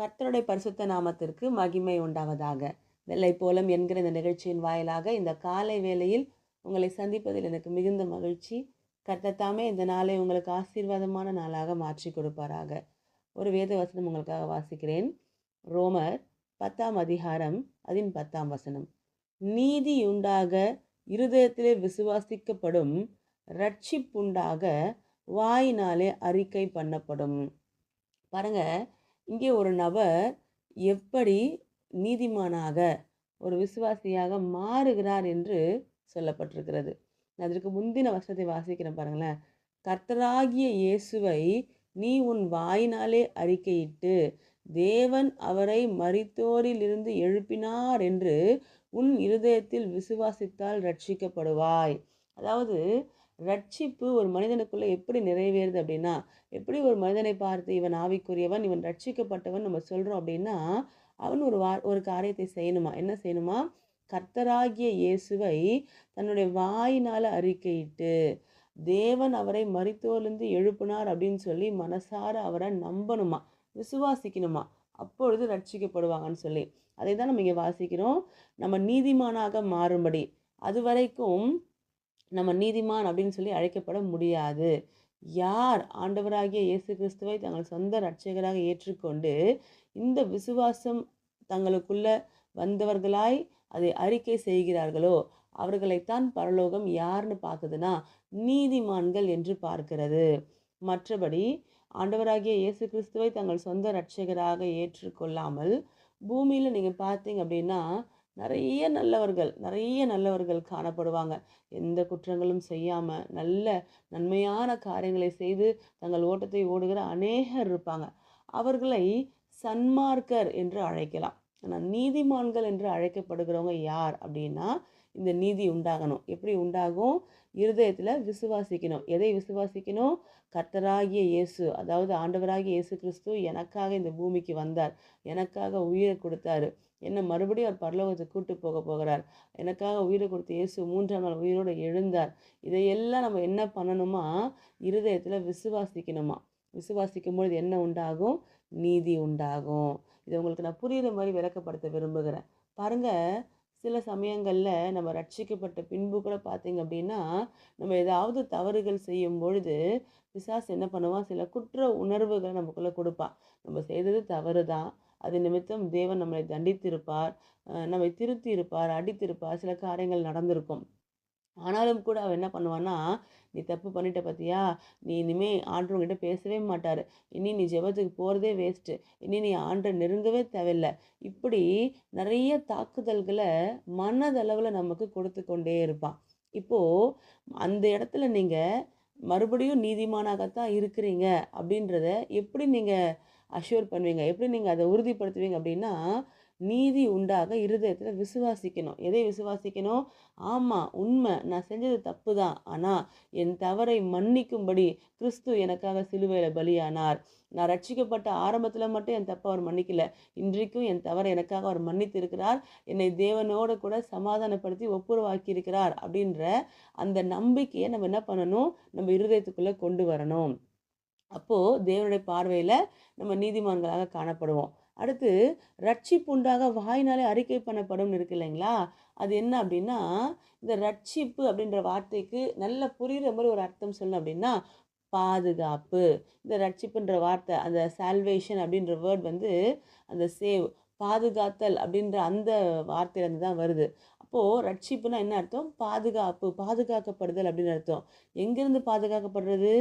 கர்த்தருடைய பரிசுத்த நாமத்திற்கு மகிமை உண்டாவதாக. வெள்ளை போலம் என்கிற இந்த நிகழ்ச்சியின் வாயிலாக இந்த காலை வேளையில் உங்களை சந்திப்பதில் எனக்கு மிகுந்த மகிழ்ச்சி. கர்த்தத்தாமே இந்த நாளை உங்களுக்கு ஆசீர்வாதமான நாளாக மாற்றி கொடுப்பாராக. ஒரு வேத வசனம் உங்களுக்காக வாசிக்கிறேன். ரோமர் பத்தாம் அதிகாரம் அதன் பத்தாம் வசனம். நீதி உண்டாக இருதயத்திலே விசுவாசிக்கப்படும் ரட்சிப்புண்டாக வாயினாலே அறிக்கை பண்ணப்படும். பாருங்க இங்கே ஒரு நபர் எப்படி நீதிமானாக ஒரு விசுவாசியாக மாறுகிறார் என்று சொல்லப்பட்டிருக்கிறது. அதற்கு முந்தின வருஷத்தை வாசிக்கிறேன் பாருங்களேன். கர்த்தராகிய இயேசுவை நீ உன் வாயினாலே அறிக்கையிட்டு தேவன் அவரை மரித்தோரிலிருந்து எழுப்பினார் என்று உன் இருதயத்தில் விசுவாசித்தால் ரட்சிக்கப்படுவாய். அதாவது ரட்சிப்பு ஒரு மனிதனுக்குள்ளே எப்படி நிறைவேறுது அப்படின்னா எப்படி ஒரு மனிதனை பார்த்து இவன் ஆவிக்குரியவன் இவன் ரட்சிக்கப்பட்டவன் நம்ம சொல்கிறோம் அப்படின்னா அவன் ஒரு வா ஒரு காரியத்தை செய்யணுமா? என்ன செய்யணுமா? கர்த்தராகிய இயேசுவை தன்னுடைய வாயினால் அறிக்கையிட்டு தேவன் அவரை மரித்தோர்லேருந்து எழுப்பினார் அப்படின்னு சொல்லி மனசார அவரை நம்பணுமா? விசுவாசிக்கணுமா? அப்பொழுது ரட்சிக்கப்படுவாங்கன்னு சொல்லி. அதை தான் நம்ம இங்கே வாசிக்கிறோம். நம்ம நீதிமானாக மாறும்படி. அது வரைக்கும் நம்ம நீதிமான் அப்படின்னு சொல்லி அழைக்கப்பட முடியாது. யார் ஆண்டவராகிய இயேசு கிறிஸ்துவை தங்கள் சொந்த ரட்சகராக ஏற்றுக்கொண்டு இந்த விசுவாசம் தங்களுக்குள்ள வந்தவர்களாய் அதை அறிக்கை செய்கிறார்களோ அவர்களைத்தான் பரலோகம் யாருன்னு பார்க்குதுன்னா நீதிமான்கள் என்று பார்க்கிறது. மற்றபடி ஆண்டவராகிய இயேசு கிறிஸ்துவை தங்கள் சொந்த ரட்சகராக ஏற்றுக்கொள்ளாமல் பூமியில் நீங்கள் பார்த்தீங்க அப்படின்னா நிறைய நல்லவர்கள் நிறைய நல்லவர்கள் காணப்படுவாங்க. எந்த குற்றங்களும் செய்யாமல் நல்ல நன்மையான காரியங்களை செய்து தங்கள் ஓட்டத்தை ஓடுகிற அநேகர் இருப்பாங்க. அவர்களை சன்மார்க்கர் என்று அழைக்கலாம். ஆனால் நீதிமான்கள் என்று அழைக்கப்படுகிறவங்க யார் அப்படின்னா இந்த நீதி உண்டாகணும். எப்படி உண்டாகும்? இருதயத்தில் விசுவாசிக்கணும். எதை விசுவாசிக்கணும்? கர்த்தராகிய இயேசு. அதாவது ஆண்டவராகிய இயேசு கிறிஸ்து எனக்காக இந்த பூமிக்கு வந்தார். எனக்காக உயிரை கொடுத்தாரு. என்னை மறுபடியும் அவர் பரலோகத்தை கூட்டு போக போகிறார். எனக்காக உயிரை கொடுத்த இயேசு மூன்றாம் நாள் உயிரோடு எழுந்தார். இதையெல்லாம் நம்ம என்ன பண்ணணுமா? இருதயத்தில் விசுவாசிக்கணுமா? விசுவாசிக்கும் பொழுது என்ன உண்டாகும்? நீதி உண்டாகும். இதை உங்களுக்கு நான் புரிகிற மாதிரி விளக்கப்படுத்த விரும்புகிறேன். பாருங்கள் சில சமயங்களில் நம்ம ரட்சிக்கப்பட்ட பின்பு கூட பார்த்தீங்க அப்படின்னா நம்ம ஏதாவது தவறுகள் செய்யும் பொழுது பிசாஸ் என்ன பண்ணுவான்? சில குற்ற உணர்வுகளை நமக்குள்ளே கொடுப்பான். நம்ம செய்தது தவறு தான் அது நிமித்தம் தேவன் நம்மளை தண்டித்திருப்பார். நம்மை திருத்தி இருப்பார் அடித்திருப்பார். சில காரியங்கள் நடந்திருக்கும். ஆனாலும் கூட அவன் என்ன பண்ணுவான்னா நீ தப்பு பண்ணிட்ட பார்த்தியா நீ இனிமேல் ஆண்டவங்கிட்ட பேசவே மாட்டார். இனி நீ ஜெபத்துக்கு போகிறதே வேஸ்ட்டு இனி நீ ஆண்டை நெருங்கவே தேவையில்லை. இப்படி நிறைய தாக்குதல்களை மனதளவில் நமக்கு கொடுத்து கொண்டே இருப்பான். இப்போது அந்த இடத்துல நீங்கள் மறுபடியும் நீதிமானாகத்தான் இருக்கிறீங்க அப்படின்றத எப்படி நீங்கள் அஷ்யூர் பண்ணுவீங்க? எப்படி நீங்கள் அதை உறுதிப்படுத்துவீங்க அப்படின்னா நீதி உண்டாக இருதயத்தில் விசுவாசிக்கணும். எதை விசுவாசிக்கணும்? ஆமாம் உண்மை. நான் செஞ்சது தப்பு தான். ஆனால் என் தவறை மன்னிக்கும்படி கிறிஸ்து எனக்காக சிலுவையில் பலியானார். நான் ரட்சிக்கப்பட்ட ஆரம்பத்தில் மட்டும் என் தப்பை அவர் மன்னிக்கல. இன்றைக்கும் என் தவறை எனக்காக அவர் மன்னித்து இருக்கிறார் என்னை தேவனோடு கூட சமாதானப்படுத்தி ஒப்புரவாக்கி இருக்கிறார் அப்படின்ற அந்த நம்பிக்கையை நம்ம என்ன பண்ணணும்? நம்ம இருதயத்துக்குள்ளே கொண்டு வரணும். அப்போது தேவனுடைய பார்வையில் நம்ம நீதிமான்களாக காணப்படுவோம். அடுத்து ரட்சிப்புண்டாக வாயினாலே அறிக்கை பண்ணப்படும்னு இருக்கு இல்லைங்களா? அது என்ன அப்படின்னா இந்த ரட்சிப்பு அப்படின்ற வார்த்தைக்கு நல்ல புரிகிற மாதிரி ஒரு அர்த்தம் சொல்லணும் அப்படின்னா பாதுகாப்பு. இந்த ரட்சிப்புன்ற வார்த்தை அந்த சால்வேஷன் அப்படின்ற வேர்ட் வந்து அந்த சேவ் பாதுகாத்தல் அப்படின்ற அந்த வார்த்தையிலேருந்து தான் வருது. அப்போது ரட்சிப்புனா என்ன அர்த்தம்? பாதுகாப்பு பாதுகாக்கப்படுதல் அப்படின்னு அர்த்தம். எங்கேருந்து பாதுகாக்கப்படுறது?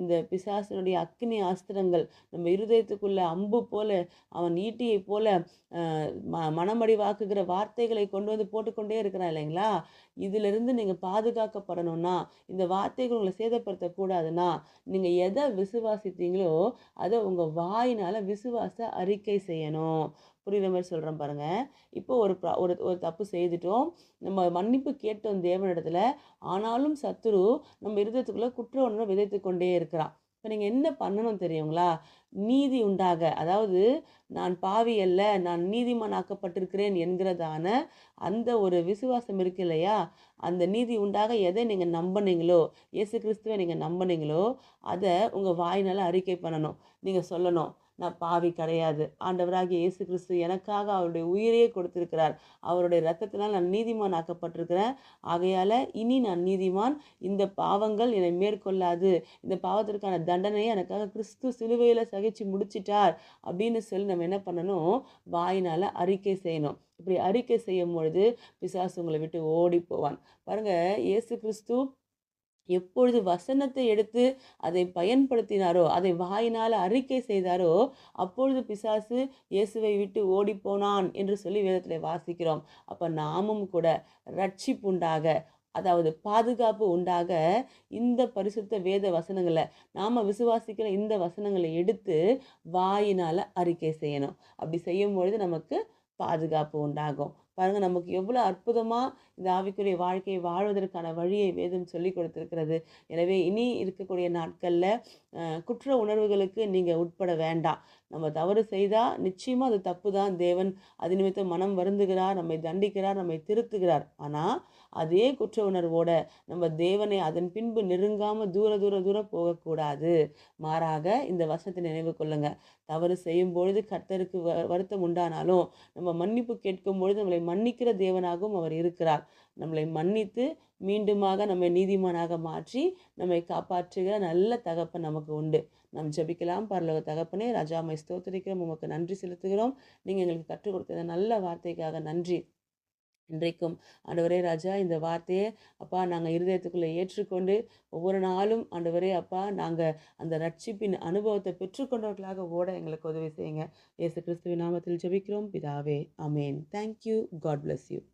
இந்த பிசாசனுடைய அக்னி ஆஸ்திரங்கள் நம்ம இருதயத்துக்குள்ள அம்பு போல அவன் ஈட்டியை போல ம மனமடிவாக்குகிற வார்த்தைகளை கொண்டு வந்து போட்டுக்கொண்டே இருக்கிறான் இல்லைங்களா? இதிலிருந்து நீங்கள் பாதுகாக்கப்படணும்னா இந்த வார்த்தைகள் உங்களை சேதப்படுத்தக்கூடாதுன்னா நீங்கள் எதை விசுவாசித்தீங்களோ அதை உங்கள் வாயினால் விசுவாச அறிக்கை செய்யணும். புரியுற மாதிரி சொல்கிறேன் பாருங்கள் இப்போ ஒரு ஒரு ஒரு தப்பு செய்துட்டோம். நம்ம மன்னிப்பு கேட்டோம் தேவனிடத்தில். ஆனாலும் சத்துரு நம்ம இருதயத்துக்குள்ளே குற்ற உணர்வை விதைத்து கொண்டே இருக்கிறான். இப்போ நீங்கள் என்ன பண்ணணும் தெரியுங்களா? நீதி உண்டாக அதாவது நான் பாவி அல்ல நான் நீதிமானாக்கப்பட்டிருக்கிறேன் என்கிறதான அந்த ஒரு விசுவாசம் இருக்கு இல்லையா? அந்த நீதி உண்டாக எதை நீங்கள் நம்பினீங்களோ இயேசு கிறிஸ்துவை நீங்கள் நம்பினீங்களோ அதை உங்கள் வாயினால் அறிக்கை பண்ணணும். நீங்கள் சொல்லணும். நான் பாவி கிடையாது. ஆண்டவராகிய இயேசு கிறிஸ்து எனக்காக அவருடைய உயிரையே கொடுத்திருக்கிறார். அவருடைய ரத்தத்தினால் நான் நீதிமான் ஆக்கப்பட்டிருக்கிறேன். ஆகையால் இனி நான் நீதிமான். இந்த பாவங்கள் என்னை மேற்கொள்ளாது. இந்த பாவத்திற்கான தண்டனையை எனக்காக கிறிஸ்து சிலுவையில் சகிச்சு முடிச்சிட்டார் அப்படின்னு சொல்லி நம்ம என்ன பண்ணணும்? வாயினால் அறிக்கை செய்யணும். இப்படி அறிக்கை செய்யும் பொழுது பிசாசு உங்களை விட்டு ஓடி போவான். பாருங்கள் இயேசு கிறிஸ்து எப்பொழுது வசனத்தை எடுத்து அதை பயன்படுத்தினாரோ அதை வாயினால் அறிக்கை செய்தாரோ அப்பொழுது பிசாசு இயேசுவை விட்டு ஓடிப்போனான் என்று சொல்லி வேதத்தில் வாசிக்கிறோம். அப்போ நாமும் கூட ரட்சிப்புண்டாக அதாவது பாதுகாப்பு உண்டாக இந்த பரிசுத்த வேத வசனங்களை நாம் விசுவாசிக்கிற இந்த வசனங்களை எடுத்து வாயினால் அறிக்கை செய்யணும். அப்படி செய்யும் பொழுது நமக்கு பாதுகாப்பு உண்டாகும். பாருங்கள் நமக்கு எவ்வளோ அற்புதமாக இந்த ஆவிக்குரிய வாழ்க்கையை வாழ்வதற்கான வழியை வேதம் சொல்லி கொடுத்துருக்கிறது. எனவே இனி இருக்கக்கூடிய நாட்களில் குற்ற உணர்வுகளுக்கு நீங்கள் உட்பட வேண்டாம். நம்ம தவறு செய்தால் நிச்சயமாக அது தப்பு தான் தேவன். அது நிமித்தம் மனம் வருந்துகிறார் நம்மை தண்டிக்கிறார் நம்மை திருத்துகிறார். ஆனால் அதே குற்ற உணர்வோட நம்ம தேவனை அதன் பின்பு நெருங்காமல் தூர தூர தூரம் போகக்கூடாது. மாறாக இந்த வசனத்தை நினைவு கொள்ளுங்கள் தவறு செய்யும் பொழுது கர்த்தருக்கு வ வருத்தம் உண்டானாலும் நம்ம மன்னிப்பு கேட்கும் பொழுது நம்மளை மன்னிக்கிற தேவனாகவும் அவர் இருக்கிறார். நம்மளை மன்னித்து மீண்டுமாக நம்மை நீதிமானாக மாற்றி நம்மை காப்பாற்றுகிற நல்ல தகப்பன் நமக்கு உண்டு. நம் ஜபிக்கலாம். பரலோக தகப்பனே ராஜாமை ஸ்தோத்தரிக்கிறோம். உமக்கு நன்றி செலுத்துகிறோம். நீங்கள் எங்களுக்கு கற்றுக் கொடுத்த நல்ல வார்த்தைக்காக நன்றி. இன்றைக்கும். ஆண்டவரே ராஜா இந்த வார்த்தையை அப்பா நாங்கள் இருதயத்துக்குள்ளே ஏற்றுக்கொண்டு ஒவ்வொரு நாளும் ஆண்டவரே அப்பா நாங்கள் அந்த ரட்சிப்பின் அனுபவத்தை பெற்றுக்கொண்டவர்களாக ஓட எங்களுக்கு உதவி செய்யுங்க. இயேசு கிறிஸ்துவின் நாமத்தில் ஜெபிக்கிறோம். பிதாவே amen thank you God bless you